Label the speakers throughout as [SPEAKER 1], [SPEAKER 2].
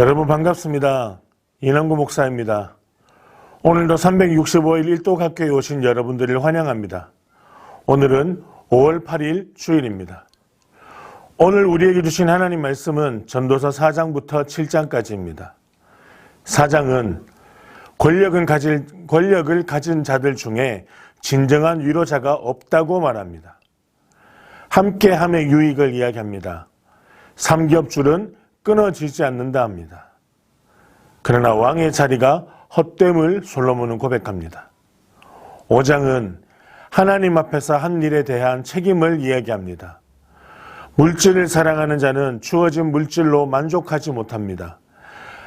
[SPEAKER 1] 여러분 반갑습니다. 이남구 목사입니다. 오늘도 365일 일독학교에 오신 여러분들을 환영합니다. 오늘은 5월 8일 주일입니다. 오늘 우리에게 주신 하나님 말씀은 전도서 4장부터 7장까지입니다. 4장은 권력은 가질, 권력을 가진 자들 중에 진정한 위로자가 없다고 말합니다. 함께함의 유익을 이야기합니다. 삼겹줄은 끊어지지 않는다 합니다. 그러나 왕의 자리가 헛됨을 솔로몬은 고백합니다. 5장은 하나님 앞에서 한 일에 대한 책임을 이야기합니다. 물질을 사랑하는 자는 주어진 물질로 만족하지 못합니다.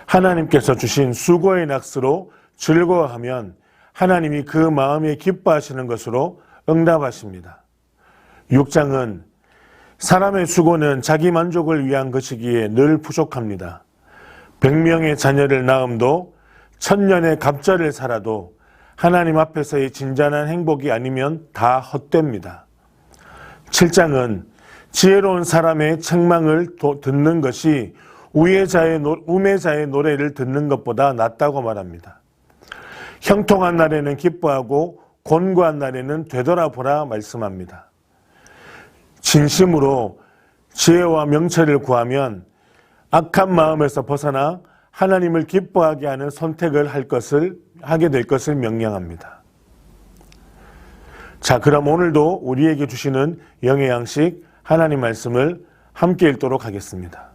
[SPEAKER 1] 하나님께서 주신 수고의 낙스로 즐거워하면 하나님이 그 마음에 기뻐하시는 것으로 응답하십니다. 6장은 사람의 수고는 자기 만족을 위한 것이기에 늘 부족합니다. 100명의 자녀를 낳음도 천년의 갑절을 살아도 하나님 앞에서의 진짠한 행복이 아니면 다 헛됩니다. 7장은 지혜로운 사람의 책망을 도- 듣는 것이 우애자의, 노- 우매자의 노래를 듣는 것보다 낫다고 말합니다. 형통한 날에는 기뻐하고 곤고한 날에는 되돌아보라 말씀합니다. 진심으로 지혜와 명철을 구하면 악한 마음에서 벗어나 하나님을 기뻐하게 하는 선택을 할 것을 하게 될 것을 명령합니다. 자, 그럼 오늘도 우리에게 주시는 영의 양식 하나님 말씀을 함께 읽도록 하겠습니다.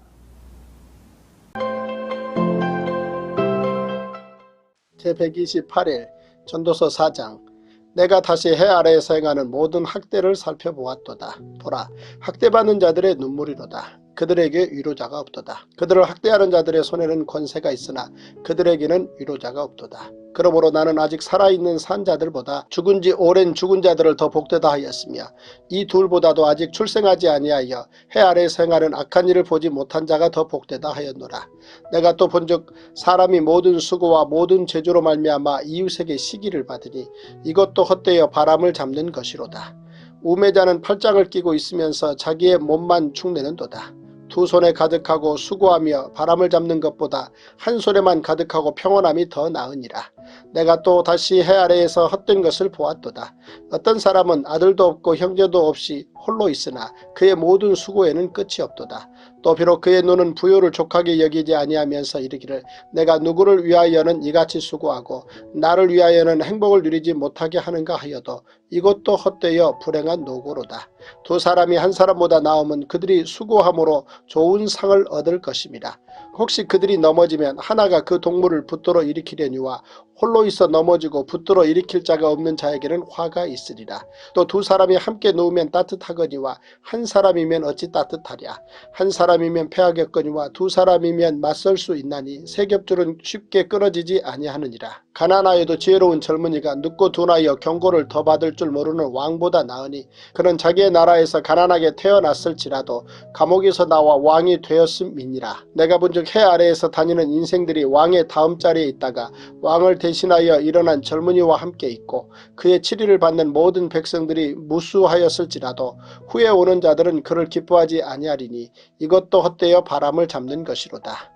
[SPEAKER 2] 제 128일 전도서 4장 내가 다시 해 아래에서 행하는 모든 학대를 살펴보았도다. 보라, 학대받는 자들의 눈물이로다. 그들에게 위로자가 없도다. 그들을 학대하는 자들의 손에는 권세가 있으나 그들에게는 위로자가 없도다. 그러므로 나는 아직 살아있는 산 자들보다 죽은 지 오랜 죽은 자들을 더 복되다 하였으며 이 둘보다도 아직 출생하지 아니하여 해 아래에서 행하는 악한 일을 보지 못한 자가 더 복되다 하였노라. 내가 또 본즉 사람이 모든 수고와 모든 제조로 말미암아 이웃에게 시기를 받으니 이것도 헛되어 바람을 잡는 것이로다. 우매자는 팔짱을 끼고 있으면서 자기의 몸만 축내는도다. 두 손에 가득하고 수고하며 바람을 잡는 것보다 한 손에만 가득하고 평온함이 더 나으니라. 내가 또 다시 해 아래에서 헛된 것을 보았도다. 어떤 사람은 아들도 없고 형제도 없이 홀로 있으나 그의 모든 수고에는 끝이 없도다. 또 비록 그의 눈은 부요를 족하게 여기지 아니하면서 이르기를 내가 누구를 위하여는 이같이 수고하고 나를 위하여는 행복을 누리지 못하게 하는가 하여도 이것도 헛되어 불행한 노고로다. 두 사람이 한 사람보다 나음은 그들이 수고함으로 좋은 상을 얻을 것입니다. 혹시 그들이 넘어지면 하나가 그 동물을 붙들어 일으키려니와 홀로 있어 넘어지고 붙들어 일으킬 자가 없는 자에게는 화가 있으리라. 또 두 사람이 함께 누우면 따뜻하거니와 한 사람이면 어찌 따뜻하랴. 한 사람이면 패하겠거니와 두 사람이면 맞설 수 있나니 세 겹줄은 쉽게 끊어지지 아니하느니라. 가난하여도 지혜로운 젊은이가 눕고 둔하여 경고를 더 받을 줄 모르는 왕보다 나으니 그는 자기의 나라에서 가난하게 태어났을지라도 감옥에서 나와 왕이 되었음이니라. 내가 본즉 해 아래에서 다니는 인생들이 왕의 다음 자리에 있다가 왕을 대신하여 일어난 젊은이와 함께 있고 그의 치리를 받는 모든 백성들이 무수하였을지라도 후에 오는 자들은 그를 기뻐하지 아니하리니 이것도 헛되어 바람을 잡는 것이로다.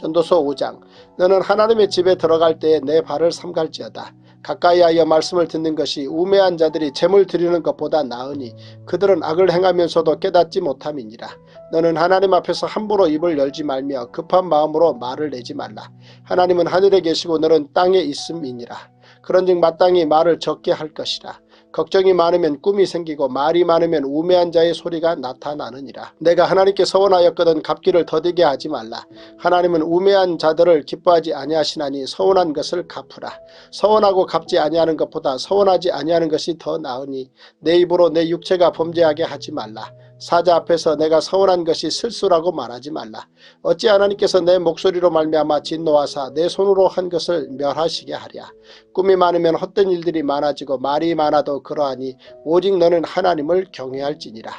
[SPEAKER 2] 전도서 5장 너는 하나님의 집에 들어갈 때에 내 발을 삼갈지어다. 가까이 하여 말씀을 듣는 것이 우매한 자들이 재물 드리는 것보다 나으니 그들은 악을 행하면서도 깨닫지 못함이니라. 너는 하나님 앞에서 함부로 입을 열지 말며 급한 마음으로 말을 내지 말라. 하나님은 하늘에 계시고 너는 땅에 있음이니라. 그런즉 마땅히 말을 적게 할 것이라. 걱정이 많으면 꿈이 생기고 말이 많으면 우매한 자의 소리가 나타나느니라. 내가 하나님께 서원하였거든 갚기를 더디게 하지 말라. 하나님은 우매한 자들을 기뻐하지 아니하시나니 서원한 것을 갚으라. 서원하고 갚지 아니하는 것보다 서원하지 아니하는 것이 더 나으니 내 입으로 내 육체가 범죄하게 하지 말라. 사자 앞에서 내가 서운한 것이 실수라고 말하지 말라. 어찌 하나님께서 내 목소리로 말미암아 진노하사 내 손으로 한 것을 멸하시게 하랴. 꿈이 많으면 헛된 일들이 많아지고 말이 많아도 그러하니 오직 너는 하나님을 경외할지니라.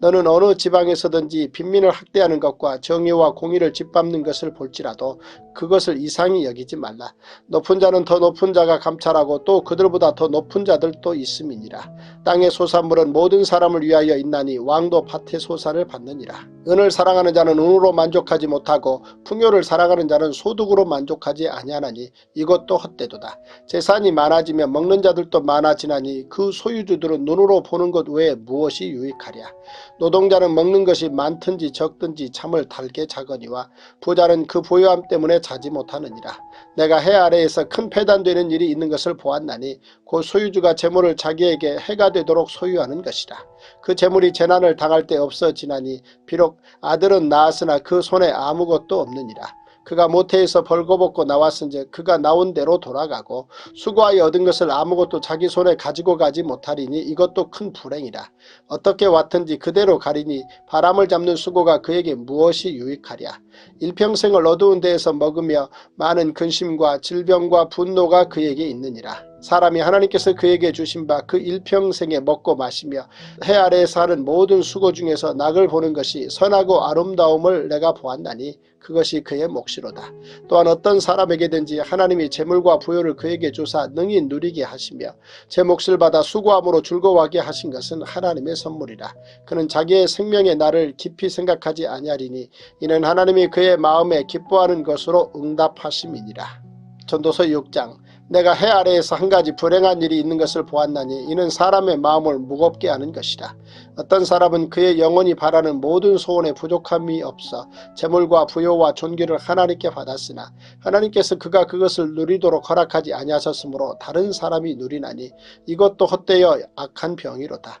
[SPEAKER 2] 너는 어느 지방에서든지 빈민을 학대하는 것과 정의와 공의를 짓밟는 것을 볼지라도 그것을 이상히 여기지 말라. 높은 자는 더 높은 자가 감찰하고 또 그들보다 더 높은 자들도 있음이니라. 땅의 소산물은 모든 사람을 위하여 있나니 왕도 밭의 소산을 받느니라. 은을 사랑하는 자는 은으로 만족하지 못하고 풍요를 사랑하는 자는 소득으로 만족하지 아니하나니 이것도 헛되도다. 재산이 많아지면 먹는 자들도 많아지나니 그 소유주들은 눈으로 보는 것 외에 무엇이 유익하랴. 노동자는 먹는 것이 많든지 적든지 참을 달게 자거니와 부자는 그 보유함 때문에 자지 못하느니라. 내가 해 아래에서 큰 패단되는 일이 있는 것을 보았나니 그 소유주가 재물을 자기에게 해가 되도록 소유하는 것이라. 그 재물이 재난을 당할 때 없어지나니 비록 아들은 낳았으나 그 손에 아무것도 없느니라. 그가 모태에서 벌거벗고 나왔은즉 그가 나온 대로 돌아가고 수고하여 얻은 것을 아무것도 자기 손에 가지고 가지 못하리니 이것도 큰 불행이라. 어떻게 왔든지 그대로 가리니 바람을 잡는 수고가 그에게 무엇이 유익하랴. 일평생을 어두운 데에서 먹으며 많은 근심과 질병과 분노가 그에게 있느니라. 사람이 하나님께서 그에게 주신 바 그 일평생에 먹고 마시며 해 아래에서 하는 모든 수고 중에서 낙을 보는 것이 선하고 아름다움을 내가 보았나니 그것이 그의 몫이로다. 또한 어떤 사람에게든지 하나님이 재물과 부여를 그에게 주사 능히 누리게 하시며 제 몫을 받아 수고함으로 즐거워하게 하신 것은 하나님의 선물이라. 그는 자기의 생명의 날을 깊이 생각하지 아니하리니 이는 하나님이 그의 마음에 기뻐하는 것으로 응답하심이니라. 전도서 6장 내가 해 아래에서 한 가지 불행한 일이 있는 것을 보았나니 이는 사람의 마음을 무겁게 하는 것이라. 어떤 사람은 그의 영혼이 바라는 모든 소원에 부족함이 없어 재물과 부요와 존귀를 하나님께 받았으나 하나님께서 그가 그것을 누리도록 허락하지 아니하셨으므로 다른 사람이 누리나니 이것도 헛되어 악한 병이로다.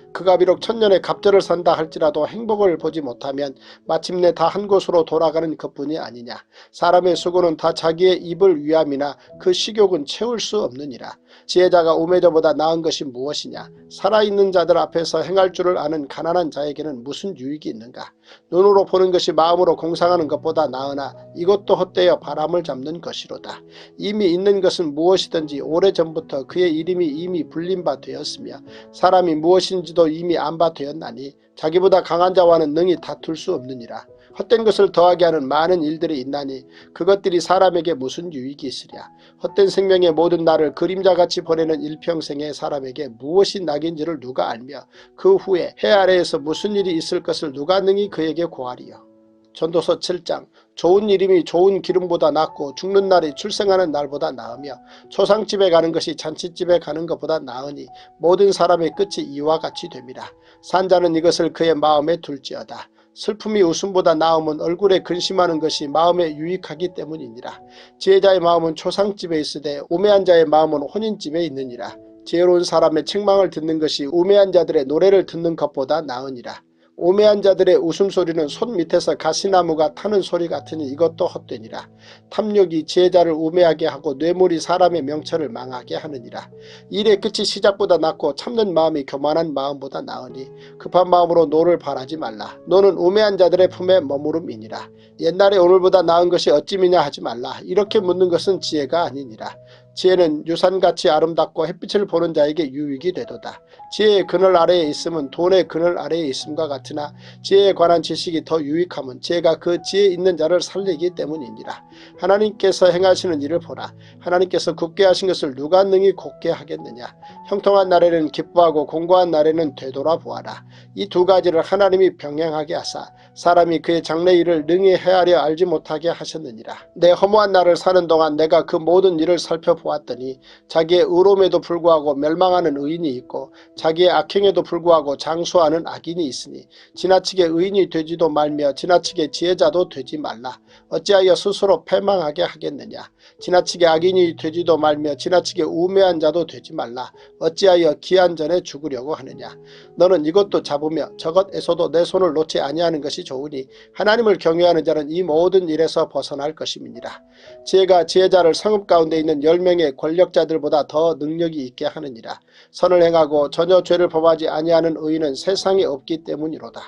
[SPEAKER 2] 그가 비록 천년의 갑절을 산다 할지라도 행복을 보지 못하면 마침내 다 한 곳으로 돌아가는 것뿐이 아니냐. 사람의 수고는 다 자기의 입을 위함이나 그 식욕은 채울 수 없느니라. 지혜자가 우매자보다 나은 것이 무엇이냐. 살아있는 자들 앞에서 행할 줄을 아는 가난한 자에게는 무슨 유익이 있는가. 눈으로 보는 것이 마음으로 공상하는 것보다 나으나 이것도 헛되어 바람을 잡는 것이로다. 이미 있는 것은 무엇이든지 오래전부터 그의 이름이 이미 불린 바 되었으며 사람이 무엇인지도 이미 안 바 되었나니 자기보다 강한 자와는 능히 다툴 수 없느니라. 헛된 것을 더하게 하는 많은 일들이 있나니 그것들이 사람에게 무슨 유익이 있으랴. 헛된 생명의 모든 날을 그림자같이 보내는 일평생의 사람에게 무엇이 낙인지를 누가 알며 그 후에 해 아래에서 무슨 일이 있을 것을 누가 능히 그에게 고하리요. 전도서 7장 좋은 이름이 좋은 기름보다 낫고 죽는 날이 출생하는 날보다 나으며 초상집에 가는 것이 잔치집에 가는 것보다 나으니 모든 사람의 끝이 이와 같이 됨이라. 산자는 이것을 그의 마음에 둘지어다. 슬픔이 웃음보다 나음은 얼굴에 근심하는 것이 마음에 유익하기 때문이니라. 지혜자의 마음은 초상집에 있으되 우매한 자의 마음은 혼인집에 있느니라. 지혜로운 사람의 책망을 듣는 것이 우매한 자들의 노래를 듣는 것보다 나으니라. 우매한 자들의 웃음소리는 손 밑에서 가시나무가 타는 소리 같으니 이것도 헛되니라. 탐욕이 지혜자를 우매하게 하고 뇌물이 사람의 명철을 망하게 하느니라. 일의 끝이 시작보다 낫고 참는 마음이 교만한 마음보다 나으니 급한 마음으로 노를 바라지 말라. 너는 우매한 자들의 품에 머무름이니라. 옛날에 오늘보다 나은 것이 어찌미냐 하지 말라. 이렇게 묻는 것은 지혜가 아니니라. 지혜는 유산같이 아름답고 햇빛을 보는 자에게 유익이 되도다. 지혜의 그늘 아래에 있음은 돈의 그늘 아래에 있음과 같으나 지혜에 관한 지식이 더 유익함은 지혜가 그 지혜 있는 자를 살리기 때문이니라. 하나님께서 행하시는 일을 보라. 하나님께서 굳게 하신 것을 누가 능히 곧게 하겠느냐. 형통한 날에는 기뻐하고 공고한 날에는 되돌아보아라. 이 두 가지를 하나님이 병행하게 하사 사람이 그의 장래 일을 능히 헤아려 알지 못하게 하셨느니라. 내 허무한 날을 사는 동안 내가 그 모든 일을 살펴 보았더니 자기의 의로움에도 불구하고 멸망하는 의인이 있고 자기의 악행에도 불구하고 장수하는 악인이 있으니 지나치게 의인이 되지도 말며 지나치게 지혜자도 되지 말라. 어찌하여 스스로 패망하게 하겠느냐. 지나치게 악인이 되지도 말며 지나치게 우매한 자도 되지 말라. 어찌하여 기한 전에 죽으려고 하느냐. 너는 이것도 잡으며 저것에서도 내 손을 놓지 아니하는 것이 좋으니 하나님을 경외하는 자는 이 모든 일에서 벗어날 것임이니라. 지혜가 지혜자를 성읍 가운데 있는 열매 명의 권력자들보다 더 능력이 있게 하느니라. 선을 행하고 전혀 죄를 범하지 아니하는 의인은 세상에 없기 때문이로다.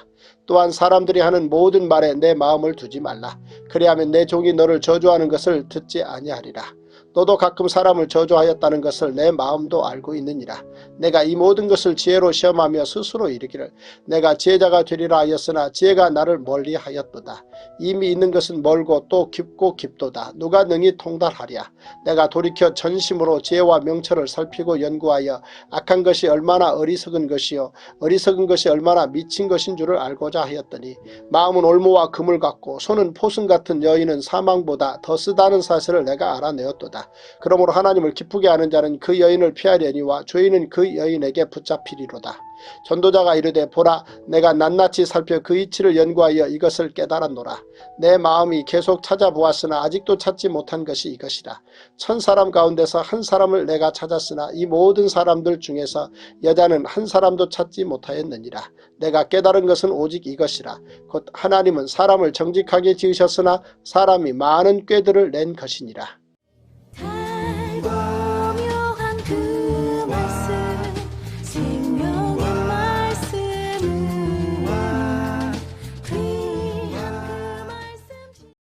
[SPEAKER 2] 또한 사람들이 하는 모든 말에 내 마음을 두지 말라. 그리하면 내 종이 너를 저주하는 것을 듣지 아니하리라. 너도 가끔 사람을 저주하였다는 것을 내 마음도 알고 있느니라. 내가 이 모든 것을 지혜로 시험하며 스스로 이르기를 내가 지혜자가 되리라 하였으나 지혜가 나를 멀리하였도다. 이미 있는 것은 멀고 또 깊고 깊도다. 누가 능히 통달하랴. 내가 돌이켜 전심으로 지혜와 명철을 살피고 연구하여 악한 것이 얼마나 어리석은 것이요 어리석은 것이 얼마나 미친 것인 줄을 알고자 하였더니 마음은 올무와 금을 같고 손은 포승 같은 여인은 사망보다 더 쓰다는 사실을 내가 알아내었도다. 그러므로 하나님을 기쁘게 하는 자는 그 여인을 피하려니와 죄인은 그 여인에게 붙잡히리로다. 전도자가 이르되 보라 내가 낱낱이 살펴 그 이치를 연구하여 이것을 깨달았노라. 내 마음이 계속 찾아보았으나 아직도 찾지 못한 것이 이것이라. 천 사람 가운데서 한 사람을 내가 찾았으나 이 모든 사람들 중에서 여자는 한 사람도 찾지 못하였느니라. 내가 깨달은 것은 오직 이것이라. 곧 하나님은 사람을 정직하게 지으셨으나 사람이 많은 꾀들을 낸 것이니라.